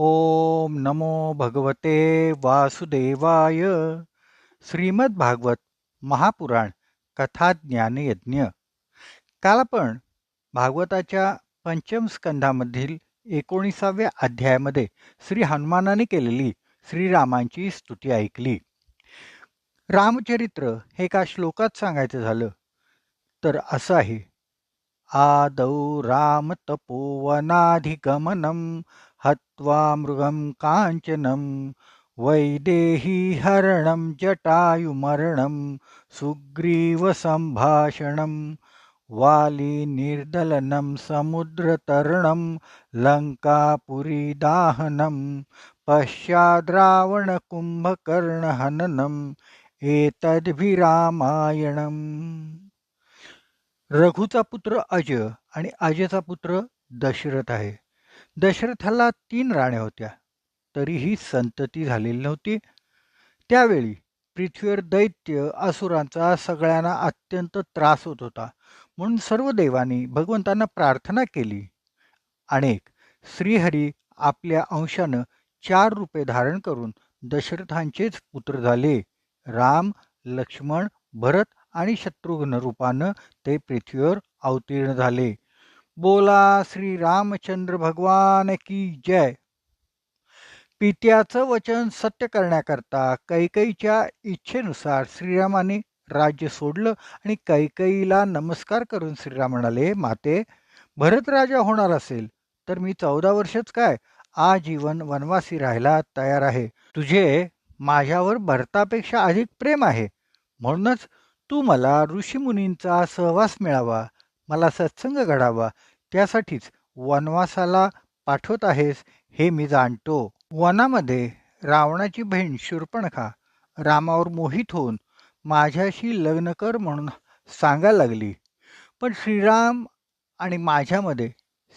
ओम नमो भगवते वासुदेवाय। श्रीमद्भागवत महापुराण कथा ज्ञानयज्ञ काल आपण भागवताच्या पंचम स्कंधामधील एकोणीसाव्या अध्यायामध्ये श्री हनुमानाने केलेली श्रीरामांची स्तुती ऐकली. रामचरित्र हे एका श्लोकात सांगायचं झालं तर असं आहे. आदौ राम तपोवनाधिगमनम हत्वा मृगं काञ्चनं वैदेहीहरणं जटायुमरणं सुग्रीवसम्भाषणं वालीनिर्दलनं समुद्रतरणं लङ्कापुरीदाहनं पश्चाद्रावणकुम्भकर्णहननम् एतद्भिरामायणम्। रघुचा पुत्र अज आणि अजचा पुत्र दशरथ आहे. दशरथाला तीन राण्या होत्या. तरीही संतती झालेली नव्हती. त्यावेळी पृथ्वीवर दैत्य असुरांचा सगळ्यांना अत्यंत त्रास होत होता. म्हणून सर्व देवांनी भगवंतांना प्रार्थना केली. अनेक श्रीहरी आपल्या अंशानं चार रूपे धारण करून दशरथांचेच पुत्र झाले. राम लक्ष्मण भरत आणि शत्रुघ्न रूपानं ते पृथ्वीवर अवतीर्ण झाले. बोला श्री रामचंद्र भगवान की जय. पित्याचं वचन सत्य करण्याकरता कैकईच्या इच्छेनुसार श्रीरामाने राज्य सोडलं आणि कैकईला नमस्कार करून श्रीराम म्हणाले माते भरत राजा होणार असेल तर मी चौदा वर्षच काय आजीवन वनवासी राहायला तयार आहे. तुझे माझ्यावर भरतापेक्षा अधिक प्रेम आहे. म्हणूनच तू मला ऋषीमुनींचा सहवास मिळावा. मला सत्संग घडावा त्यासाठीच वनवासाला पाठवत आहेस हे मी जाणतो. वनामध्ये रावणाची बहीण शूर्पणखा रामावर मोहित होऊन माझ्याशी लग्न कर म्हणून सांगायला लागली. पण श्रीराम आणि माझ्यामध्ये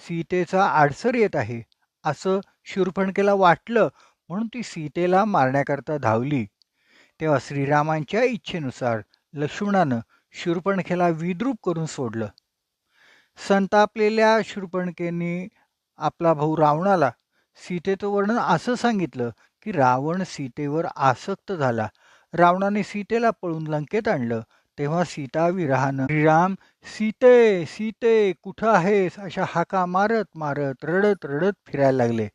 सीतेचा आडसर येत आहे असं शूर्पणखेला वाटलं म्हणून ती सीतेला मारण्याकरता धावली. तेव्हा श्रीरामांच्या इच्छेनुसार लक्ष्मणानं शूर्पणखेला विद्रूप करून सोडलं. संतापलेल्या शूर्पणखेने आपला भाऊ रावणाला सीतेचं वर्णन असं सांगितलं की रावण सीतेवर आसक्त झाला. रावणाने सीतेला पळून लंकेत आणलं. तेव्हा सीता विराहानं श्रीराम सीते सीते कुठं आहेस? अशा हाका मारत मारत रडत रडत फिरायला लागले.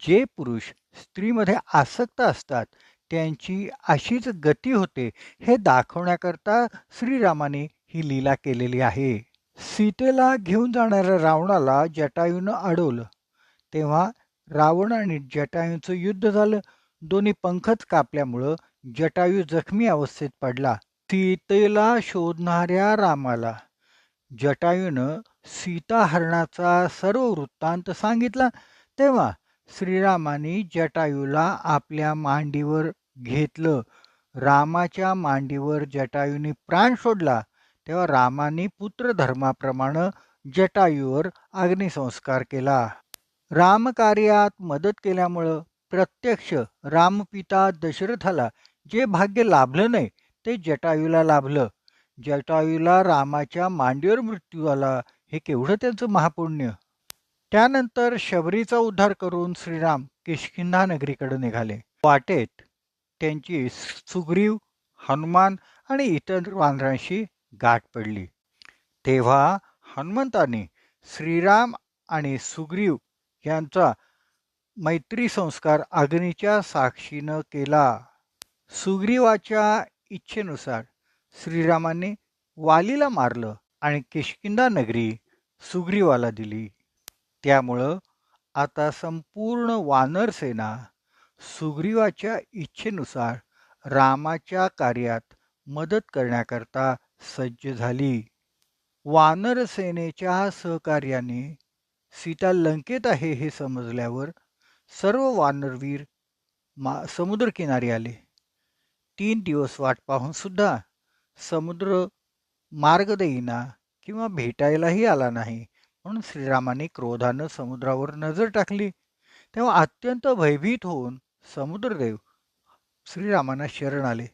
जे पुरुष स्त्रीमध्ये आसक्त असतात त्यांची अशीच गती होते हे दाखवण्याकरता श्रीरामाने ही लीला केलेली आहे. सीतेला घेऊन जाणाऱ्या रावणाला जटायूनं अडवलं. तेव्हा रावण आणि जटायूचं युद्ध झालं. दोन्ही पंखच कापल्यामुळं जटायू जखमी अवस्थेत पडला. सीतेला शोधणाऱ्या रामाला. जटायूनं सीताहरणाचा सर्व वृत्तांत सांगितला. तेव्हा श्रीरामाने जटायूला आपल्या मांडीवर घेतलं. रामाच्या मांडीवर जटायूने प्राण सोडला तेव्हा रामाने पुत्रधर्माप्रमाणे जटायूवर अग्निसंस्कार केला. रामकार्यात मदत केल्यामुळं प्रत्यक्ष रामपिता दशरथाला जे भाग्य लाभलं नाही ते जटायूला लाभलं. जटायूला रामाच्या मांडीवर मृत्यू आला हे केवढं त्यांचं महापुण्य? त्यानंतर शबरीचा उद्धार करून श्रीराम किशकिंधा नगरीकडे निघाले. वाटेत त्यांची सुग्रीव हनुमान आणि इतर वानरांशी गाठ पडली. तेव्हा हनुमंताने श्रीराम आणि सुग्रीव यांचा मैत्री संस्कार अग्नीच्या साक्षीनं केला. सुग्रीवाच्या इच्छेनुसार श्रीरामाने वालीला मारलं आणि किशकिंदा नगरी सुग्रीवाला दिली. त्यामुळं आता संपूर्ण वानर सेना सुग्रीवाच्या इच्छेनुसार रामाच्या कार्यात मदत करण्याकरता सज्ज झाली. वानर सेनेच्या सहकार्याने सीता लंकेत आहे हे समजल्यावर सर्व वानरवीर मा समुद्रकिनारी आले. तीन दिवस वाट पाहून सुद्धा समुद्र मार्ग देईना किंवा भेटायलाही आला नाही म्हणून श्रीरामाने क्रोधानं समुद्रावर नजर टाकली. तेव्हा अत्यंत भयभीत होऊन समुद्रदेव श्रीरामांना शरण आले.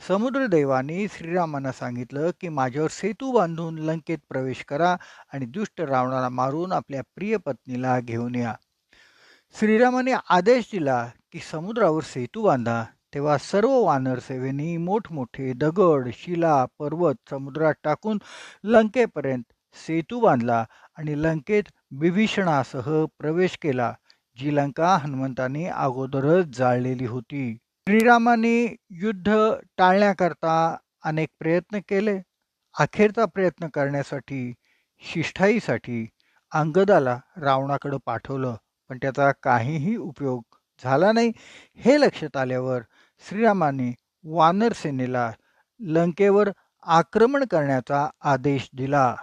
समुद्रदेवाने श्रीरामांना सांगितलं की माझ्यावर सेतू बांधून लंकेत प्रवेश करा आणि दुष्ट रावणाला मारून आपल्या प्रिय पत्नीला घेऊन या. श्रीरामाने आदेश दिला की समुद्रावर सेतू बांधा तेव्हा सर्व वानर सेवेनी मोठमोठे दगड शिला पर्वत समुद्रात टाकून लंकेपर्यंत सेतू बांधला आणि लंकेत बिभीषणासह प्रवेश केला जी लंका हनुमंताने अगोदरच जाळलेली होती. श्रीरामाने युद्ध टाळण्याकरता अनेक प्रयत्न केले. अखेरचा प्रयत्न करण्यासाठी शिष्ठाईसाठी अंगदाला रावणाकडं पाठवलं पण त्याचा काहीही उपयोग झाला नाही. हे लक्षात आल्यावर श्रीरामाने वानर सेनेला लंकेवर आक्रमण करण्याचा आदेश दिला.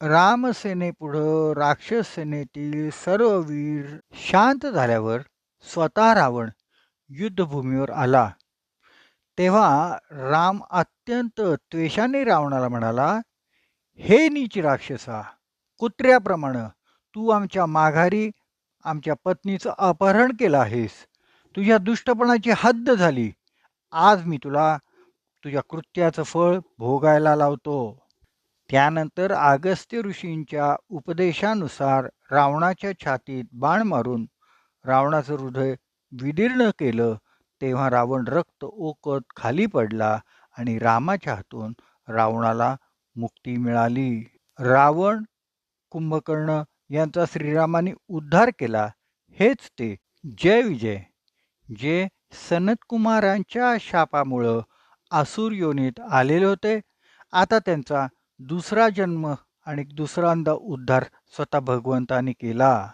रामसेनेपुढं राक्षस सेनेतील सर्व वीर शांत झाल्यावर स्वतः रावण युद्धभूमीवर आला. तेव्हा राम अत्यंत त्वेषाने रावणाला म्हणाला हे नीच राक्षसा कुत्र्याप्रमाणे तू आमच्या माघारी आमच्या पत्नीचं अपहरण केलं आहेस. तुझ्या दुष्टपणाची हद्द झाली. आज मी तुला तुझ्या कृत्याचं फळ भोगायला लावतो. त्यानंतर आगस्त्य ऋषींच्या उपदेशानुसार रावणाच्या छातीत बाण मारून रावणाचं हृदय विदीर्ण केलं तेव्हा रावण रक्त ओकत खाली पडला आणि रामाच्या हातून रावणाला मुक्ती मिळाली. रावण कुंभकर्ण यांचा श्रीरामाने उद्धार केला. हेच ते जय विजय जे सनतकुमारांच्या शापामुळं आसूर योनीत आलेले होते. आता त्यांचा दुसरा जन्म आणि दुसऱ्यांदा उद्धार स्वतः भगवंताने केला.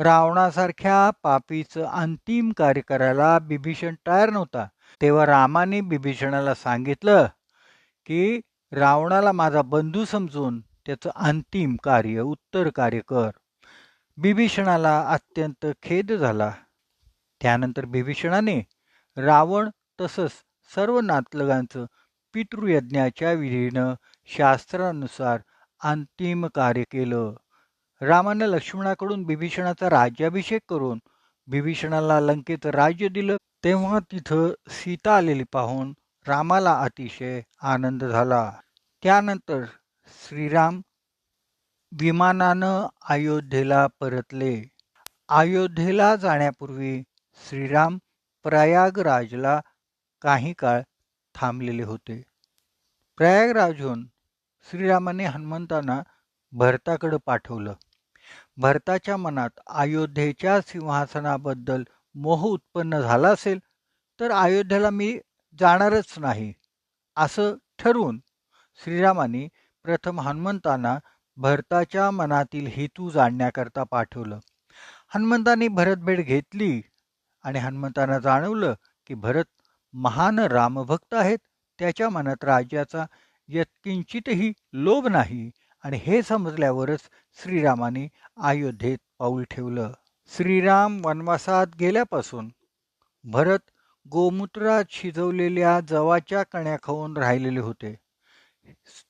रावणासारख्या पापीचं अंतिम कार्य करायला बिभीषण तयार नव्हता. तेव्हा रामाने बिभीषणाला सांगितलं की रावणाला माझा बंधू समजून त्याचं अंतिम कार्य उत्तर कार्य कर. बिभीषणाला अत्यंत खेद झाला. त्यानंतर बिभीषणाने रावण तसंच सर्व नातलगांचं पितृयज्ञाच्या विधीनं शास्त्रानुसार अंतिम कार्य केलं. रामानं लक्ष्मणाकडून बिभीषणाचा राज्याभिषेक करून बिभीषणाला लंकेचं राज्य दिलं. तेव्हा तिथं सीता आलेली पाहून रामाला अतिशय आनंद झाला. त्यानंतर श्रीराम विमानानं अयोध्येला परतले. अयोध्येला जाण्यापूर्वी श्रीराम प्रयागराजला काही काळ थांबलेले होते. प्रयागराजहून श्रीरामाने हनुमंतांना भरताकडं पाठवलं. भरताच्या मनात अयोध्येच्या सिंहासनाबद्दल मोह उत्पन्न झाला असेल तर अयोध्येला मी जाणारच नाही असं ठरवून श्रीरामाने प्रथम हनुमंतांना भरताच्या मनातील हेतू जाणण्याकरता पाठवलं. हनुमंतांनी भरतभेट घेतली आणि हनुमंतांना जाणवलं की भरत महान रामभक्त आहेत त्याच्या मनात राज्याचा यत्किंचितही लोभ नाही. आणि हे समजल्यावरच श्रीरामाने अयोध्येत पाऊल ठेवलं. श्रीराम वनवासात गेल्यापासून भरत गोमूत्रात शिजवलेल्या जवाच्या कण्या खाऊन राहिलेले होते.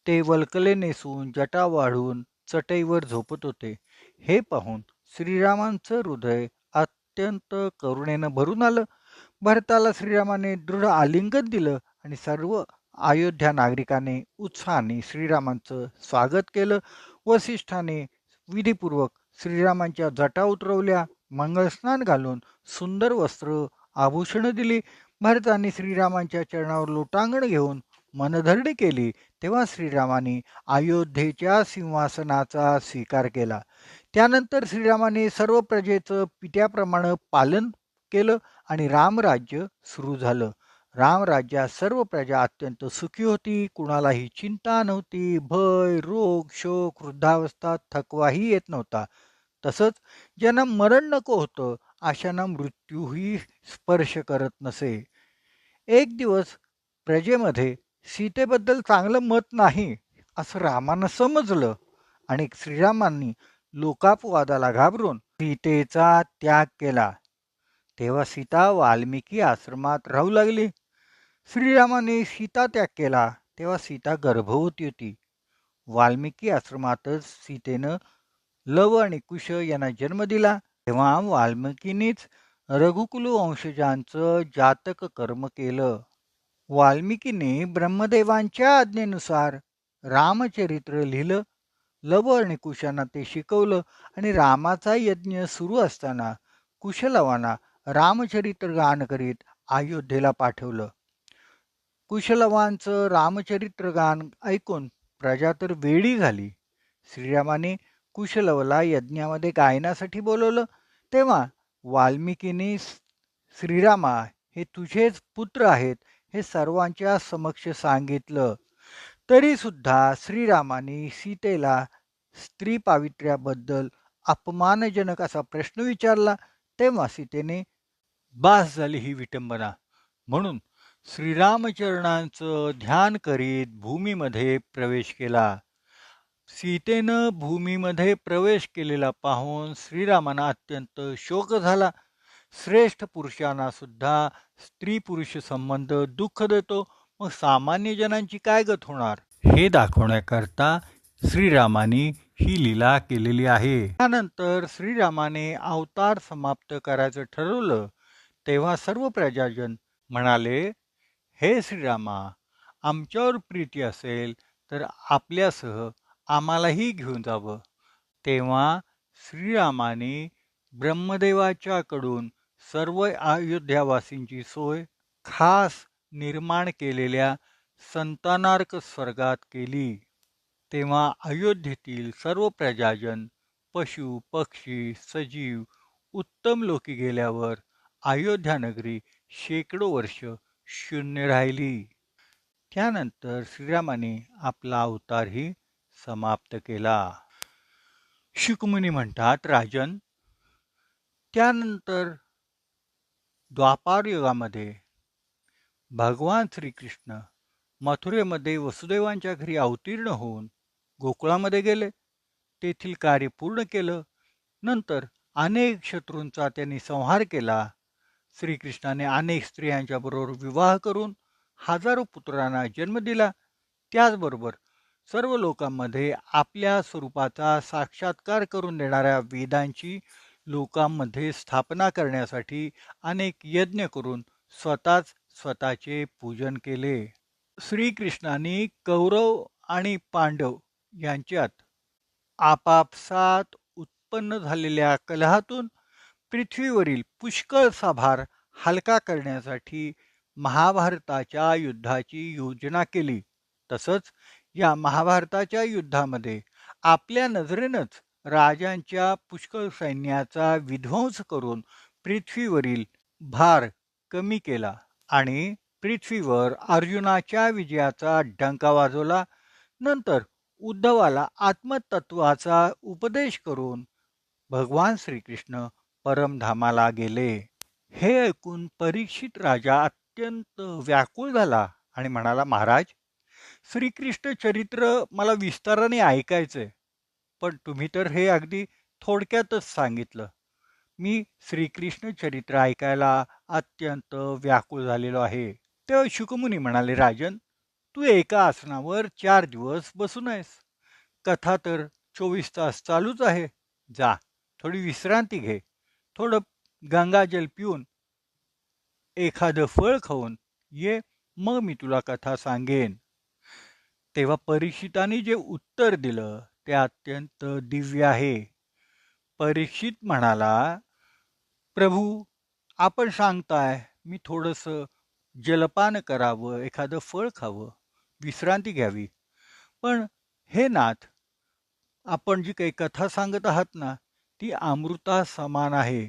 ते वल्कले नेसून जटा वाढून चटईवर झोपत होते. हे पाहून श्रीरामांचं हृदय अत्यंत करुणेनं भरून आलं. भरताला श्रीरामाने दृढ आलिंगन दिलं आणि सर्व अयोध्या नागरिकाने उत्साहाने श्रीरामांचं स्वागत केलं. वसिष्ठाने विधीपूर्वक श्रीरामांच्या जटा उतरवल्या. मंगळस्नान घालून सुंदर वस्त्र आभूषणं दिली. भरताने श्रीरामांच्या चरणावर लोटांगण घेऊन मनधरणी केली. तेव्हा श्रीरामाने अयोध्येच्या सिंहासनाचा स्वीकार केला. त्यानंतर श्रीरामाने सर्व प्रजेचं पित्याप्रमाणे पालन केलं आणि रामराज्य सुरू झालं. रामराज्यात सर्व प्रजा अत्यंत सुखी होती. कुणालाही चिंता नव्हती. भय रोग शोक वृद्धावस्था थकवाही येत नव्हता. तसंच ज्यांना मरण नको होतं अशांना मृत्यूही स्पर्श करत नसे. एक दिवस प्रजेमध्ये सीतेबद्दल चांगलं मत नाही असं रामानं समजलं आणि श्रीरामांनी लोकापवादाला घाबरून सीतेचा त्याग केला. तेव्हा सीता वाल्मिकी आश्रमात राहू लागली. श्रीरामाने सीता त्याग केला तेव्हा सीता गर्भवती होती. वाल्मिकी आश्रमातच सीतेनं लव आणि कुश यांना जन्म दिला. तेव्हा वाल्मिकीनेच रघुकुलू वंशजांचं जातक कर्म केलं. वाल्मिकीने ब्रह्मदेवांच्या आज्ञेनुसार रामचरित्र लिहिलं. लव आणि कुशांना ते शिकवलं आणि रामाचा यज्ञ सुरू असताना कुशलवाना रामचरित्र गान करीत अयोध्येला पाठवलं. कुशलवांचं रामचरित्र गान ऐकून प्रजा तर वेडी झाली. श्रीरामाने कुशलवला यज्ञामध्ये गायनासाठी बोलवलं. तेव्हा वाल्मिकीने श्रीरामा हे तुझेच पुत्र आहेत हे सर्वांच्या समक्ष सांगितलं. तरीसुद्धा श्रीरामाने सीतेला स्त्री पावित्र्याबद्दल अपमानजनक असा प्रश्न विचारला. तेव्हा सीतेने बास झाली ही विटंबना. म्हणून श्रीरामचरणांचं ध्यान करीत भूमीमध्ये प्रवेश केला. सीतेनं भूमीमध्ये प्रवेश केलेला पाहून श्रीरामांना अत्यंत शोक झाला. श्रेष्ठ पुरुषांना सुद्धा स्त्री पुरुष संबंध दुःख देतो. मग सामान्य जनांची काय गत होणार? हे दाखवण्याकरता श्रीरामाने ही लीला केलेली आहे. त्यानंतर श्रीरामाने अवतार समाप्त करायचं ठरवलं. तेव्हा सर्व प्रजाजन म्हणाले हे श्रीरामा आमच्यावर प्रीती असेल तर आपल्यासह आम्हालाही घेऊन जावं. तेव्हा श्रीरामाने ब्रह्मदेवाच्याकडून सर्व अयोध्यावासींची सोय खास निर्माण केलेल्या संतानार्क स्वर्गात केली. तेव्हा अयोध्येतील सर्व प्रजाजन पशु पक्षी सजीव उत्तम लोकी गेल्यावर अयोध्या नगरी शेकडो वर्ष शून्य राहिली. त्यानंतर श्रीरामाने आपला अवतारही समाप्त केला. शुकमुनी म्हणतात राजन त्यानंतर द्वापार युगामध्ये भगवान श्रीकृष्ण मथुरेमध्ये वसुदेवांच्या घरी अवतीर्ण होऊन गोकुळामध्ये गेले. तेथील कार्य पूर्ण केलं. नंतर अनेक शत्रूंचा त्यांनी संहार केला. श्रीकृष्णाने अनेक स्त्रियांच्या बरोबर विवाह करून हजारो पुत्रांना जन्म दिला. त्याचबरोबर सर्व लोकांमध्ये आपल्या स्वरूपाचा साक्षात्कार करून देणाऱ्या वेदांची लोकांमध्ये स्थापना करण्यासाठी अनेक यज्ञ करून स्वतःच स्वतःचे पूजन केले. श्रीकृष्णाने कौरव आणि पांडव यांच्यात आपापसात उत्पन्न झालेल्या कलहातून पृथ्वीवरील पुष्कळसा भार हलका करण्यासाठी महाभारताच्या युद्धाची योजना केली. तसंच या महाभारताच्या युद्धामध्ये आपल्या नजरेनंच राजांच्या पुष्कळ सैन्याचा विध्वंस करून पृथ्वीवरील भार कमी केला आणि पृथ्वीवर अर्जुनाच्या विजयाचा डंका वाजवला. नंतर उद्धवाला आत्मतत्वाचा उपदेश करून भगवान श्रीकृष्ण परमधामाला गेले. हे ऐकून परीक्षित राजा अत्यंत व्याकुळ झाला आणि म्हणाला महाराज श्रीकृष्ण चरित्र मला विस्ताराने ऐकायचंय पण तुम्ही तर हे अगदी थोडक्यातच सांगितलं. मी श्रीकृष्ण चरित्र ऐकायला अत्यंत व्याकुळ झालेलो आहे. तेव्हा शुकमुनी म्हणाले राजन तू एका आसनावर चार दिवस बसून आहेस. कथा तर चोवीस तास चालूच आहे. जा थोडी विश्रांती घे. थोडं गंगाजल पिऊन एखादं फळ खाऊन ये मग मी तुला कथा सांगेन. तेव्हा परीक्षिताने जे उत्तर दिलं ते अत्यंत दिव्य आहे. परीक्षित म्हणाला प्रभू आपण सांगताय मी थोडंसं जलपान करावं एखादं फळ खावं विश्रांती घ्यावी. पण हे नाथ आपण जी काही कथा सांगत आहात ना ती अमृता समान आहे.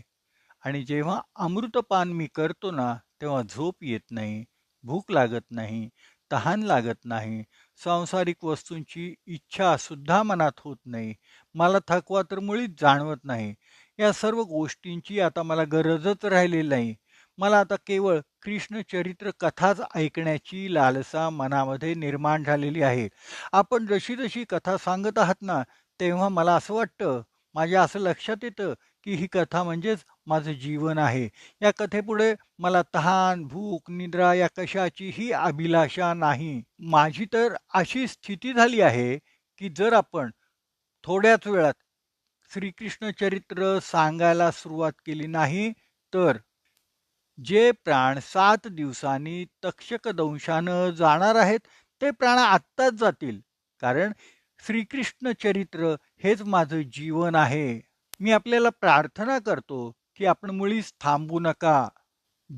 आणि जेव्हा अमृतपान मी करतो ना तेव्हा झोप येत नाही भूक लागत नाही तहान लागत नाही सांसारिक वस्तूंची इच्छा सुद्धा मनात होत नाही. मला थकवा तर मुळीच जाणवत नाही. या सर्व गोष्टींची आता मला गरजच राहिलेली नाही. मला आता केवळ कृष्ण चरित्र कथाच ऐकण्याची लालसा मनामध्ये निर्माण झालेली आहे. आपण जशी जशी कथा सांगत आहात ना तेव्हा मला असं वाटतं माझ्या असं लक्षात येतं की ही कथा म्हणजेच माझं जीवन आहे. या कथेपुढे मला तहान भूक निद्रा या कशाचीही अभिलाषा नाही. माझी तर अशी स्थिती झाली आहे की जर आपण थोड्याच वेळात श्रीकृष्ण चरित्र सांगायला सुरुवात केली नाही तर जे प्राण सात दिवसांनी तक्षक दंशानं जाणार आहेत ते प्राण आत्ताच जातील. कारण श्रीकृष्ण चरित्र हेच माझं जीवन आहे. मी आपल्याला प्रार्थना करतो की आपण मुळीच थांबू नका.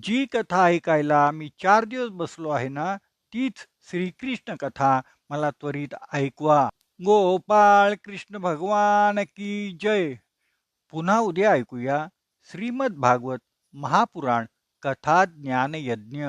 जी कथा ऐकायला मी चार दिवस बसलो आहे ना तीच श्रीकृष्ण कथा मला त्वरित ऐकवा. गोपाळ कृष्ण भगवान की जय. पुन्हा उद्या ऐकूया श्रीमद भागवत महापुराण कथा ज्ञान यज्ञ